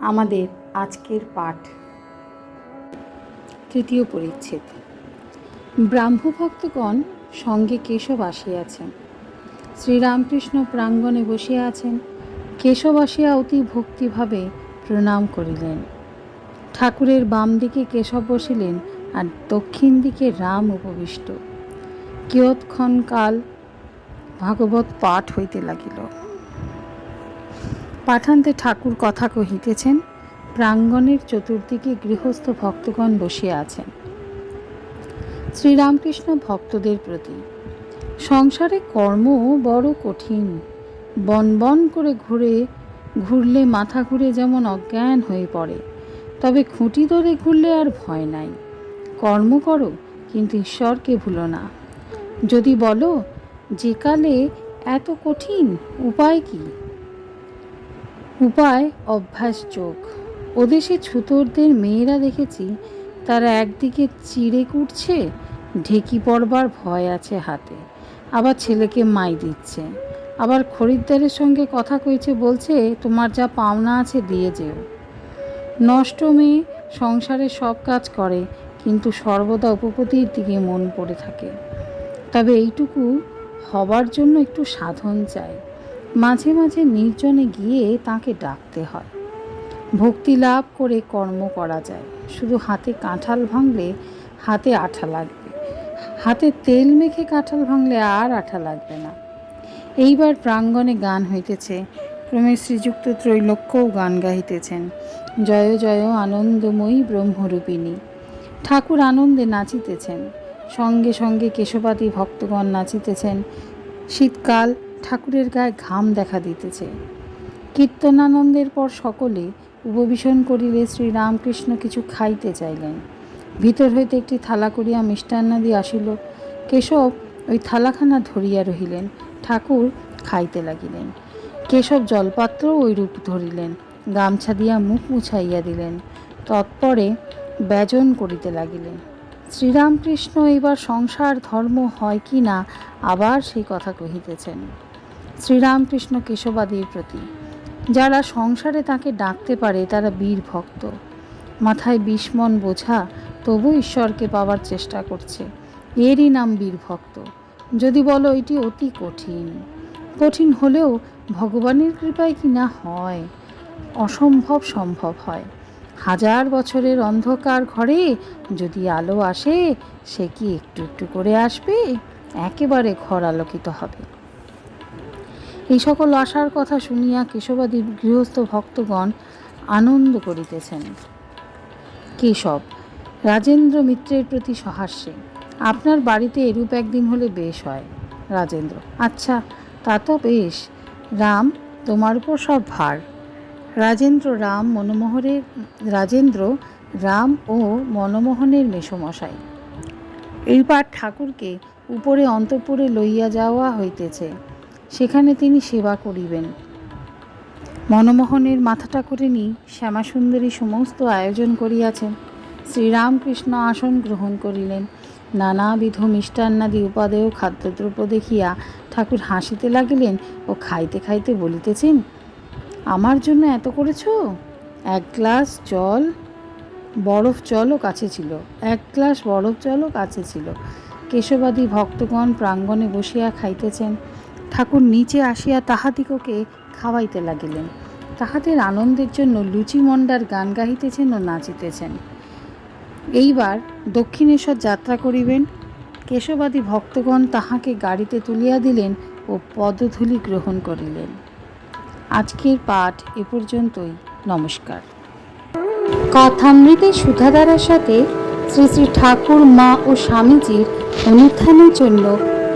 আমাদের আজকের পাঠ। তৃতীয় পরিচ্ছেদ। ব্রাহ্মভক্তগণ সঙ্গে কেশব আসিয়াছেন। শ্রীরামকৃষ্ণ প্রাঙ্গণে বসিয়া আছেন। কেশব আসিয়া অতি ভক্তিভাবে প্রণাম করিলেন। ঠাকুরের বাম দিকে কেশব বসিলেন আর দক্ষিণ দিকে রাম উপবিষ্ট। কিয়ৎক্ষণ কাল ভাগবত পাঠ হইতে লাগিল। পাঠান্তে ঠাকুর কথা কহিতেছেন, প্রাঙ্গণের চতুর্দিকে গৃহস্থ ভক্তগণ বসিয়া আছেন। শ্রীরামকৃষ্ণ ভক্তদের প্রতি, সংসারে কর্ম বড় কঠিন, বন বন করে ঘুরে, ঘুরলে মাথা ঘুরে যেমন অজ্ঞান হয়ে পড়ে, তবে খুঁটি ধরে ঘুরলে আর ভয় নাই। কর্ম করো, কিন্তু ঈশ্বরকে ভুলো না। যদি বলো, যে কালে এত কঠিন, উপায় কি? উপায়, অভ্যাস যোগ। ওদেশে ছুতোরদের মেয়েরা দেখেছি, তারা একদিকে চিড়ে কুটছে, ঢেকি পড়বার ভয় আছে হাতে। আবার ছেলেকে মাই দিচ্ছে। আবার খরিদ্দারের সঙ্গে কথা কইছে, বলছে, তোমার যা পাওনা আছে দিয়ে যেও। নষ্ট মেয়ে সংসারে সব কাজ করে, কিন্তু সর্বদা উপপতির দিকে মন পড়ে থাকে। তবে এইটুকু হবার জন্য একটু সাধন চাই। মাঝে মাঝে নির্জনে গিয়ে তাকে ডাকতে হয়। ভক্তি লাভ করে কর্ম করা যায়। শুধু হাতে কাঁঠাল ভাঙলে হাতে আঠা লাগবে। হাতে তেল মেখে কাঁঠাল ভাঙলে আর আঠা লাগবে না। এইবার প্রাঙ্গণে গান হইতেছে। ক্রমে শ্রীযুক্ত ত্রৈলোক্যও গান গাহিতেছেন। জয় জয়, আনন্দময়ী ব্রহ্মরূপিণী। ঠাকুর আনন্দে নাচিতেছেন। সঙ্গে সঙ্গে কেশবাদী ভক্তগণ নাচিতেছেন। শীতকাল ঠাকুরের গায়ে ঘাম দেখা দিতেছে। কীর্তনানন্দের পর সকলে উপবেশন করিলে শ্রীরামকৃষ্ণ কিছু খাইতে চাইলেন। ভিতর হইতে একটি থালা করিয়া মিষ্টান্নাদি আসিল। কেশব ওই থালাখানা ধরিয়া রহিলেন। ঠাকুর খাইতে লাগিলেন। কেশব জলপাত্র ওইরূপ ধরিলেন। গামছা দিয়া মুখ মুছাইয়া দিলেন। তৎপরে ব্যজন করিতে লাগিলেন। শ্রীরামকৃষ্ণ এবার সংসার ধর্ম হয় কি না, আবার সেই কথা কহিতেছেন। শ্রীরামকৃষ্ণ কেশবাদীর প্রতি। যারা সংসারে তাকে ডাকতে পারে, তারা বীর ভক্ত। মাথায় বিস্মন বোঝা তবু ঈশ্বরকে পাওয়ার চেষ্টা করছে। এরই নাম বীর ভক্ত। যদি বলো এটি অতি কঠিন। কঠিন হলেও ভগবানের কৃপায় কি না হয়? অসম্ভব সম্ভব হয়। হাজার বছরের অন্ধকার ঘরে যদি আলো আসে, সে কি একটু একটু করে আসবে? একেবারে ঘর আলোকিত হবে। এই সকল আশার কথা শুনিয়া কেশবাদী গৃহস্থ ভক্তগণ আনন্দ করিতেছেন। কেশব, রাজেন্দ্র মিত্রের প্রতি সহাস্যে, আপনার বাড়িতে এরূপ একদিন হলে বেশ হয়। রাজেন্দ্র আচ্ছা তা তো বেশ। রাম, তোমার উপর সব ভার। রাজেন্দ্র রাম মনমোহরের রাজেন্দ্র রাম ও মনমোহনের মেসমশাই এইবার ঠাকুরকে উপরে অন্তপুরে লইয়া যাওয়া হইতেছে। সেখানে তিনি সেবা করিবেন। মনমোহনের মাথাটা করে শ্যামাসুন্দরী সমস্ত আয়োজন করিয়াছেন। শ্রীরামকৃষ্ণ আসন গ্রহণ করিলেন। নানাবিধ মিষ্টান্নাদি উপাদেয় খাদ্যদ্রব্য দেখিয়া ঠাকুর হাসিতে লাগিলেন ও খাইতে খাইতে বলিতেছেন, আমার জন্য এত করেছ? এক গ্লাস জল, বরফ জলও কাছে ছিল, এক গ্লাস বরফ জলও কাছে ছিল। কেশবাদী ভক্তগণ প্রাঙ্গণে বসিয়া খাইতেছেন। ঠাকুর নিচে আসিয়া তাহাদিগকে খাওয়াইতে লাগিলেন। তাহাদের আনন্দের জন্য লুচি মন্ডার গান গাহিতেছেন ও নাচিতেছেন। এইবার দক্ষিণেশ্বর যাত্রা করিবেন। কেশবাদী ভক্তগণ তাহাকে গাড়িতে তুলিয়া দিলেন ও পদধূলি গ্রহণ করিলেন। আজকের পাঠ এ পর্যন্তই। নমস্কার। কথামৃতে সুধাধারার সাথে শ্রী শ্রী ঠাকুর মা ও স্বামীজির অনুত্থানের জন্য